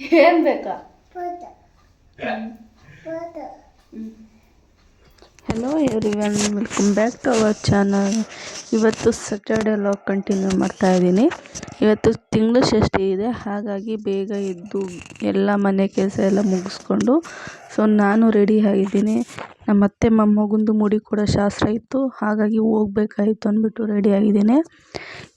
ಏನು ಬೇಕಾ? Hello everyone welcome back to our channel ಇವತ್ತು ಸ್ಯಾಟರ್ಡೆ ಲಾಗ್ ಕಂಟಿನ್ಯೂ ಮಾಡ್ತಾ ಇದ್ದೀನಿ. ಇವತ್ತು ತಿಂಗಳು ಷಷ್ಠಿ ಇದೆ ಹಾಗಾಗಿ ಬೇಗ ಎದ್ದು ಎಲ್ಲ ಮನೆ ಕೆಲಸ ಎಲ್ಲ ಮುಗಿಸ್ಕೊಂಡು ಸೊ ನಾನು ರೆಡಿ ಆಗಿದ್ದೀನಿ. ನಮ್ಮ ಅತ್ತೆ ಮೊಮ್ಮಗಂದು ಮುಡಿ ಕೂಡ ಶಾಸ್ತ್ರ ಇತ್ತು ಹಾಗಾಗಿ ಹೋಗ್ಬೇಕಾಯ್ತು ಅಂದ್ಬಿಟ್ಟು ರೆಡಿ ಆಗಿದ್ದೀನಿ.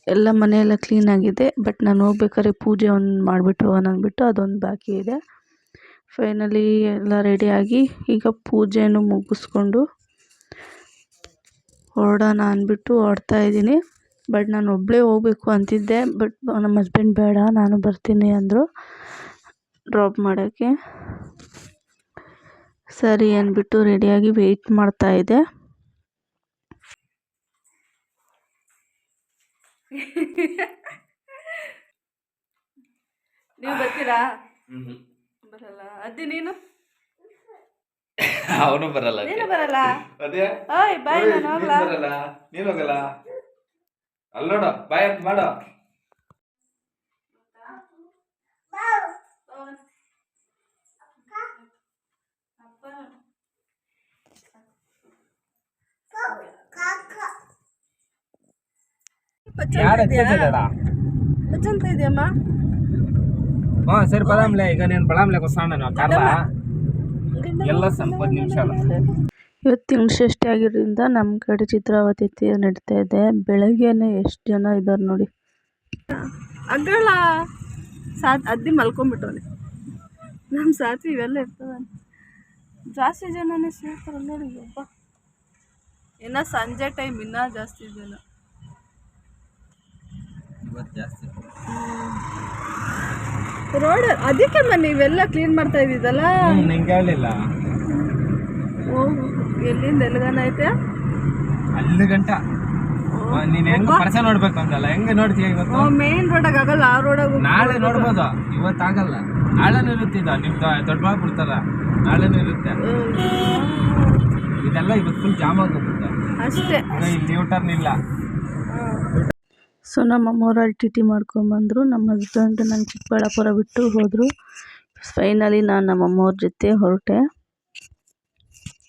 ಎಲ್ಲ ಮನೆಯೆಲ್ಲ ಕ್ಲೀನಾಗಿದೆ ಬಟ್ ನಾನು ಹೋಗ್ಬೇಕಾದ್ರೆ ಪೂಜೆ ಒಂದು ಮಾಡಿಬಿಟ್ಟು ಅಂದ್ಬಿಟ್ಟು ಅದೊಂದು ಬಾಕಿ ಇದೆ. ಫೈನಲಿ ಎಲ್ಲ ರೆಡಿಯಾಗಿ ಈಗ ಪೂಜೆನೂ ಮುಗಿಸ್ಕೊಂಡು ಹೊರಡೋಣ ಅಂದ್ಬಿಟ್ಟು ಹೊರಡ್ತಾ ಇದ್ದೀನಿ. ಬಟ್ ನಾನು ಒಬ್ಬಳೇ ಹೋಗ್ಬೇಕು ಅಂತಿದ್ದೆ ಬಟ್ ನಮ್ಮ ಹಸ್ಬೆಂಡ್ ಬೇಡ, ನಾನು ಬರ್ತೀನಿ ಅಂದರು. ಡ್ರಾಪ್ ಮಾಡೋಕ್ಕೆ. ಸರಿ ಅಂದ್ಬಿಟ್ಟು ರೆಡಿಯಾಗಿ ವೆಯ್ಟ್ ಮಾಡ್ತಾ ನೀವು ಬರ್ತೀರಾ? ಬರಲ್ಲ. ಅದೇ ನೀನು? ಅವನು ಬರಲ್ಲ ನೀನು ಬರಲ್ಲ? ಅದೇ? ಓಯ್ ಬಾಯ್ ನಾನು ಹೋಗಲ್ಲ ಹೋಗ್ಲಾ ಬರಲ್ಲ. ನೀನು ಹೋಗಲ್ಲ. ಅಲ್ಲ ನೋಡು ಬಾಯ್ ಅಂತ ಮಾಡು. ಬಚ್ಚಂತ ಇದೆಯಮ್ಮ? ಹಾ ಸರಿ ಬದಾಮ್ಲೆ. ಈಗ ನೀನು ಬದಾಮ್ಲೆ ಕೊಸಾಣ ಎಲ್ಲ ಸಂಪತ್ತು ನಿಮಿಷ ಇವತ್ತು ತಿಂಗಳು ಷಷ್ಠಿ ಆಗಿರೋದ್ರಿಂದ ನಮ್ಮ ಕಡೆ ಚಿತ್ರಾವತಿ ತೇರು ನಡೀತಾ ಇದೆ. ಬೆಳಗ್ಗೆನೆ ಎಷ್ಟು ಜನ ಇದ್ದಾರೆ ನೋಡಿ. ಅಗ್ರಲ್ಲ ಸಾತ್ ಅದ್ದಿ ಮಲ್ಕೊಂಡ್ಬಿಟ್ಟವನೆ. ನಮ್ಮ ಸಾತ್ವಿ ಇವೆಲ್ಲ ಇರ್ತವೆ ಜಾಸ್ತಿ ಜನನೇ ಸೇರ್ತಾರೆ ನೋಡಿ ಒಬ್ಬ ಇನ್ನ ಸಂಜೆ ಟೈಮ್ ಇನ್ನೂ ಜಾಸ್ತಿ ಜನ. ಇವತ್ತು ಜಾಸ್ತಿ ರೋಡ್ ಅದಕ್ಕೆ ಮನೆ ಇವೆಲ್ಲ ಕ್ಲೀನ್ ಮಾಡ್ತಾ ಇದ್ದಿದ್ದಲ್ಲ ನಿಂಗೆ ಹೇಳಲಿಲ್ಲ ಓ ಎಲ್ಲಿಂದ ಎಲ್ಲಿಗನ ಐತೆ? ಅಲ್ಲಿ ಗಂಟ. ನೀನು ಹೆಂಗ್ ಪರ್ಸ ನೋಡ್ಬೇಕು ಅಂತಲ್ಲ ಹೆಂಗ್ ನೋಡ್ತೀಯ ಇವತ್ತು? ಮೇನ್ ರೋಡಾಗ ಆಗಲ್ಲ ಆ ರೋಡಾಗ ನಾಳೆ ನೋಡ್ಬೋದು. ಇವತ್ತು ಆಗಲ್ಲ. ನಾಳೆನೂ ಇದು ನಿಮ್ದು ದೊಡ್ಡ ಬಿಡ್ತಾರ. ನಾಳೆನೂ ಇರುತ್ತೆ. ಇದೆಲ್ಲ ಇವತ್ತು ಫುಲ್ ಜಾಮ್ ಆಗೋಗ್ಬಿಡುತ್ತೆ ಅಷ್ಟೇ. ಇಲ್ಲಿ ಯೂ ಟರ್ನ್ ಇಲ್ಲ ಸೊ ನಮ್ಮ ಅಮ್ಮವ್ರು ಟಿ ಟಿ ಮಾಡ್ಕೊಂಬಂದರು. ನಮ್ಮ ಹಸ್ಬೆಂಡ್ ನನ್ನ ಚಿಕ್ಕಬಳ್ಳಾಪುರ ಬಿಟ್ಟು ಹೋದರು. ಫೈನಲಿ ನಾನು ನಮ್ಮ ಅಮ್ಮವ್ರ ಜೊತೆ ಹೊರಟೆ.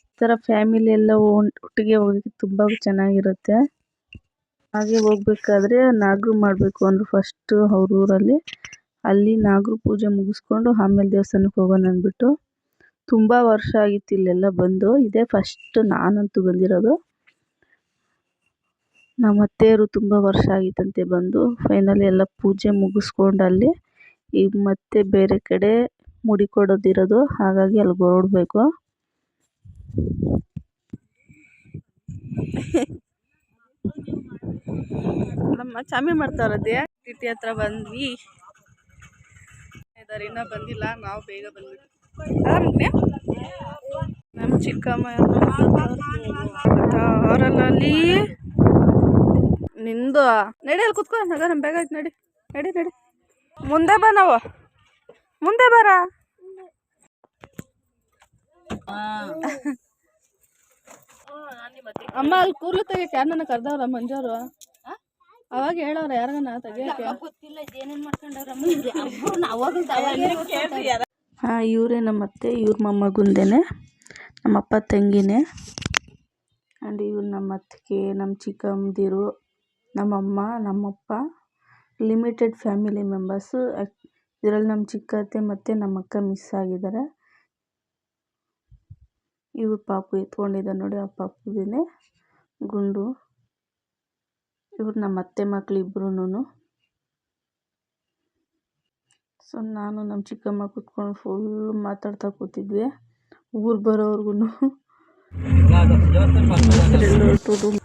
ಈ ಥರ ಫ್ಯಾಮಿಲಿ ಎಲ್ಲ ಒಟ್ಟಿಗೆ ಹೋಗಿ ತುಂಬ ಚೆನ್ನಾಗಿರುತ್ತೆ. ಹಾಗೆ ಹೋಗ್ಬೇಕಾದ್ರೆ ನಾಗರು ಮಾಡಬೇಕು ಅಂದರು ಫಸ್ಟು ಅವ್ರ ಊರಲ್ಲಿ. ಅಲ್ಲಿ ನಾಗರು ಪೂಜೆ ಮುಗಿಸ್ಕೊಂಡು ಆಮೇಲೆ ದೇವಸ್ಥಾನಕ್ಕೆ ಹೋಗೋಣ ಅಂದ್ಬಿಟ್ಟು. ತುಂಬ ವರ್ಷ ಆಗಿತ್ತು ಇಲ್ಲೆಲ್ಲ ಬಂದು. ಇದೇ ಫಸ್ಟ್ ನಾನಂತೂ ಬಂದಿರೋದು. ನಮ್ಮ ಅತ್ತೆಯವರು ತುಂಬ ವರ್ಷ ಆಗಿತ್ತಂತೆ ಬಂದು ಫೈನಲಿ ಎಲ್ಲ ಪೂಜೆ ಮುಗಿಸ್ಕೊಂಡು ಅಲ್ಲಿ ಈಗ ಮತ್ತೆ ಬೇರೆ ಕಡೆ ಮುಡಿ ಕೊಡೋದಿರೋದು. ಹಾಗಾಗಿ ಅಲ್ಲಿ ಹೊರಡ್ಬೇಕು. ನಮ್ಮ ಚಾಮಿ ಮಾಡ್ತಾರದೇ ಟಿಟಿ ಹತ್ರ ಬಂದ್ವಿ. ಇದಾರೆ, ಇನ್ನೂ ಬಂದಿಲ್ಲ. ನಾವು ಬೇಗ ಬಂದ್ವಿ ನಮ್ಮ ಚಿಕ್ಕಮ್ಮ ಅವರಲ್ಲ ನಿಂದು ನಡಿ ಅಲ್ಲಿ ಕುತ್ಕೋ, ನಗ ನಮ್ಮ ಬ್ಯಾಗ್ ಆಯ್ತು ನಡಿ. ನಡಿ ನಡಿ. ಮುಂದೆ ಬಾ ನಾವು. ಮುಂದೆ ಬರ? ಅಮ್ಮ ಅಲ್ಲಿ ಕೂರ್ಲು ತೆಗಿಯಕ್ಕೆ ಯಾರನ್ನ ಕರ್ದವ್ರ ಮಂಜವ್ರು ಅವಾಗ ಹೇಳವ್ರ ಯಾರನ್ನ ತೆಗಿಯಕ್ಕೆ? ಹಾಂ, ಇವರೇ ನಮ್ಮ ಅತ್ತೆ, ಇವ್ರ ಮೊಮ್ಮಗುಂದೇನೆ ನಮ್ಮಪ್ಪ ತಂಗಿನೇ. ಆ್ಯಂಡ್ ಇವ್ರು ನಮ್ಮ ಅತ್ತಿಗೆ, ನಮ್ಮ ಚಿಕ್ಕಮ್ಮದಿರು. ನಮ್ಮಮ್ಮ ನಮ್ಮಪ್ಪ ಲಿಮಿಟೆಡ್ ಫ್ಯಾಮಿಲಿ ಮೆಂಬರ್ಸು ಇದರಲ್ಲಿ ನಮ್ಮ ಚಿಕ್ಕತ್ತೆ ಮತ್ತು ನಮ್ಮ ಅಕ್ಕ ಮಿಸ್ ಆಗಿದ್ದಾರೆ. ಇವ್ರು ಪಾಪ ಎತ್ಕೊಂಡಿದ್ದಾರೆ ನೋಡಿ ಆ ಪಾಪುದೇನೆ ಗುಂಡು. ಇವ್ರು ನಮ್ಮ ಅತ್ತೆ ಮಕ್ಳು ಇಬ್ಬರೂ ಸೊ ನಾನು ನಮ್ಮ ಚಿಕ್ಕಮ್ಮ ಕೂತ್ಕೊಂಡು ಫುಲ್ ಮಾತಾಡ್ತಾ ಕೂತಿದ್ವಿ. ಊರು ಬರೋವ್ರಿಗೂ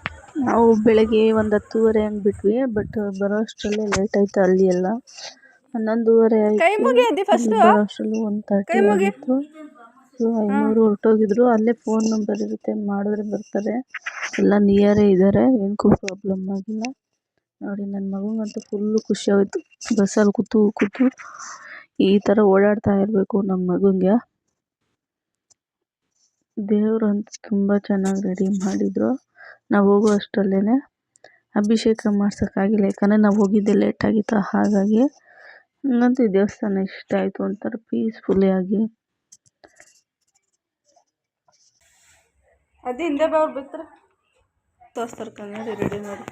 ನಾವು ಬೆಳಗ್ಗೆ ಒಂದು ಹತ್ತುವರೆ ಹಂಗೆ ಬಿಟ್ವಿ ಬಟ್ ಬರೋ ಅಷ್ಟರಲ್ಲೇ ಲೇಟ್ ಆಯ್ತು ಅಲ್ಲಿ ಎಲ್ಲ. ಹನ್ನೊಂದುವರೆ ಆಯಿತು. ಬರೋ ಅಷ್ಟರಲ್ಲಿ ಒಂದು ತರ್ಟಿ ಆಗಿತ್ತು. ಸೊ ಐನೂರು ಹೊರಟೋಗಿದ್ರು. ಅಲ್ಲೇ ಫೋನ್ ನಂಬರ್ ಇರುತ್ತೆ ಮಾಡಿದ್ರೆ ಬರ್ತಾರೆ ಎಲ್ಲ ನಿಯರೇ ಇದ್ದಾರೆ ಏನಕ್ಕೂ ಪ್ರಾಬ್ಲಮ್ ಆಗಿಲ್ಲ. ನೋಡಿ ನನ್ನ ಮಗನಿಗಂತೂ ಫುಲ್ಲು ಖುಷಿ ಆಯಿತು ಬಸ್ಸಲ್ಲಿ ಕೂತು ಕೂತು ಈ ಥರ ಓಡಾಡ್ತಾ ಇರಬೇಕು ನಮ್ಮ ಮಗನಿಗೆ ಅಂತ ತುಂಬ ಚೆನ್ನಾಗಿ ರೆಡಿ ಮಾಡಿದರು. ನಾವು ಹೋಗೋ ಅಷ್ಟರಲ್ಲೇ ಅಭಿಷೇಕ ಮಾಡ್ಸೋಕ್ಕಾಗಿಲ್ಲ. ಯಾಕಂದರೆ ನಾವು ಹೋಗಿದ್ದೆ ಲೇಟ್ ಆಗಿತ್ತು ಹಾಗಾಗಿ ನನಗಂತೂ ಈ ದೇವಸ್ಥಾನ ಇಷ್ಟ ಆಯಿತು ಒಂಥರ ಪೀಸ್ಫುಲ್ಲಿ ಆಗಿ. ಅದು ಹಿಂದೆ ಬಾ ಅವ್ರು ಬಿತ್ತರ ತೋರಿಸ್ತಾರೆ ಕನ್ನಡಿ ರೆಡಿ ನೋಡಿ.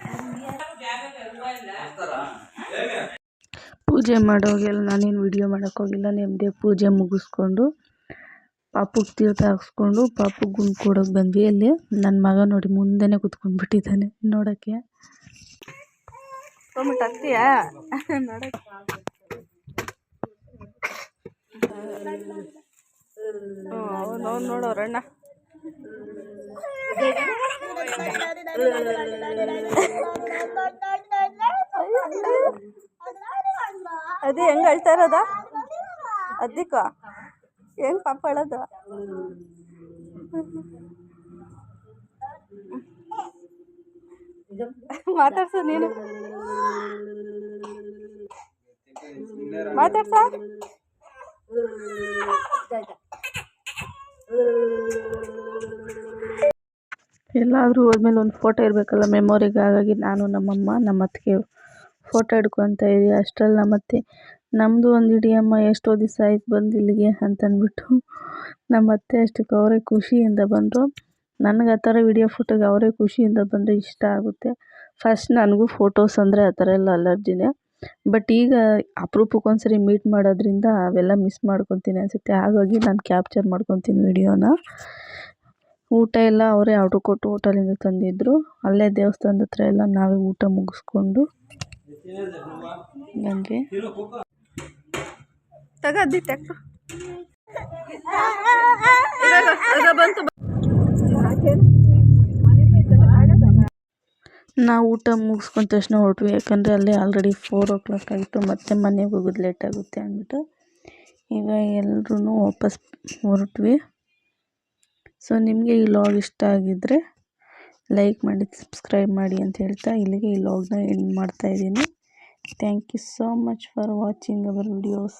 ಪೂಜೆ ಮಾಡೋಗೆಲ್ಲ ನಾನೇನು ವಿಡಿಯೋ ಮಾಡೋಕ್ಕೋಗಿಲ್ಲ ನೆಮ್ಮದಿ ಪೂಜೆ ಮುಗಿಸ್ಕೊಂಡು ಪಾಪುಗೆ ತೀರ್ಥ ಹಾಕ್ಸ್ಕೊಂಡು ಪಾಪುಗೆ ಗುಂಡು ಕೊಡೋಕೆ ಬಂದ್ವಿ. ಅಲ್ಲಿ ನನ್ನ ಮಗ ನೋಡಿ ಮುಂದೆನೇ ಕುತ್ಕೊಂಡ್ಬಿಟ್ಟಿದ್ದಾನೆ ನೋಡೋಕ್ಕೆ. ಟೊಮೆಟೊ ಹತ್ತೀಯಾ ನೋಡೋಕೆ ಹ್ಞೂ ಅವ್ನು ಅವ್ನು ನೋಡೋರಣ್ಣ ಅದೇ ಹೆಂಗೆ ಅಳ್ತಾ ಇರೋದಾ? ಅದಕ್ಕೋ? ಹೆಂಗೆ ಪಾಪ ಹೇಳೋದು? ಮಾತಾಡ್ಸ ನೀನು. ಮಾತಾಡ್ಸ. ಎಲ್ಲಾದರೂ ಹೋದ್ಮೇಲೆ ಒಂದು ಫೋಟೋ ಇರಬೇಕಲ್ಲ ಮೆಮೊರಿಗೆ ಹಾಗಾಗಿ ನಾನು ನಮ್ಮಮ್ಮ ನಮ್ಮ ಅತ್ತಿಗೆ ಫೋಟೋ ಹಿಡ್ಕೊತ ಇದ್ದೀವಿ ಅಷ್ಟರಲ್ಲಿ ನಮ್ಮ ಅತ್ತೆ ನಮ್ಮದು ಒಂದು ಹಿಡಿಯಮ್ಮ ಎಷ್ಟೋ ದಿವಸ ಆಯ್ತು ಬಂದು ಇಲ್ಲಿಗೆ ಅಂತಂದ್ಬಿಟ್ಟು ನಮ್ಮ ಅತ್ತೆ ಅಷ್ಟಕ್ಕೆ ಅವರೇ ಖುಷಿಯಿಂದ ಬಂದರು. ನನಗೆ ಆ ಥರ ವಿಡಿಯೋ ಫೋಟೋಗೆ ಅವರೇ ಖುಷಿಯಿಂದ ಬಂದರೆ ಇಷ್ಟ ಆಗುತ್ತೆ. ಫಸ್ಟ್ ನನಗೂ ಫೋಟೋಸ್ ಅಂದರೆ ಆ ಥರ ಎಲ್ಲ ಅಲರ್ಜಿನೇ. ಬಟ್ ಈಗ ಅಪ್ರೂಪಕ್ಕೆ ಒಂದ್ಸರಿ ಮೀಟ್ ಮಾಡೋದ್ರಿಂದ ಅವೆಲ್ಲ ಮಿಸ್ ಮಾಡ್ಕೊತೀನಿ ಅನಿಸುತ್ತೆ. ಹಾಗಾಗಿ ನಾನು ಕ್ಯಾಪ್ಚರ್ ಮಾಡ್ಕೊತೀನಿ ವಿಡಿಯೋನ. ಊಟ ಎಲ್ಲ ಅವರೇ ಆರ್ಡ್ರ್ ಕೊಟ್ಟು ಹೋಟೆಲಿಂದ ತಂದಿದ್ದರು ಅಲ್ಲೇ ದೇವಸ್ಥಾನದ ಹತ್ರ ಎಲ್ಲ ನಾವೇ ಊಟ ಮುಗಿಸ್ಕೊಂಡು. ಬಂದ್ವಿ ಬಂತು ನಾವು ಊಟ ಮುಗಿಸ್ಕೊಂಡ ತಕ್ಷಣ ಹೊರಟ್ವಿ, ಯಾಕಂದರೆ ಅಲ್ಲೇ ಆಲ್ರೆಡಿ ಫೋರ್ ಓ ಕ್ಲಾಕ್ ಆಗಿತ್ತು ಮತ್ತೆ ಮನೆಗೆ ಹೋಗೋದು ಲೇಟ್ ಆಗುತ್ತೆ ಅಂದ್ಬಿಟ್ಟು. ಈಗ ಎಲ್ಲರೂ ವಾಪಸ್ ಹೊರಟ್ವಿ. ಸೊ ನಿಮಗೆ ಈ ಲಾಗ್ ಇಷ್ಟ ಆಗಿದ್ದರೆ ಲೈಕ್ ಮಾಡಿ ಸಬ್ಸ್ಕ್ರೈಬ್ ಮಾಡಿ ಅಂತ ಹೇಳ್ತಾ ಇಲ್ಲಿಗೆ ಈ ಲಾಗ್ನ ಎಂಡ್ ಮಾಡ್ತಾಯಿದ್ದೀನಿ thank you so much for watching our videos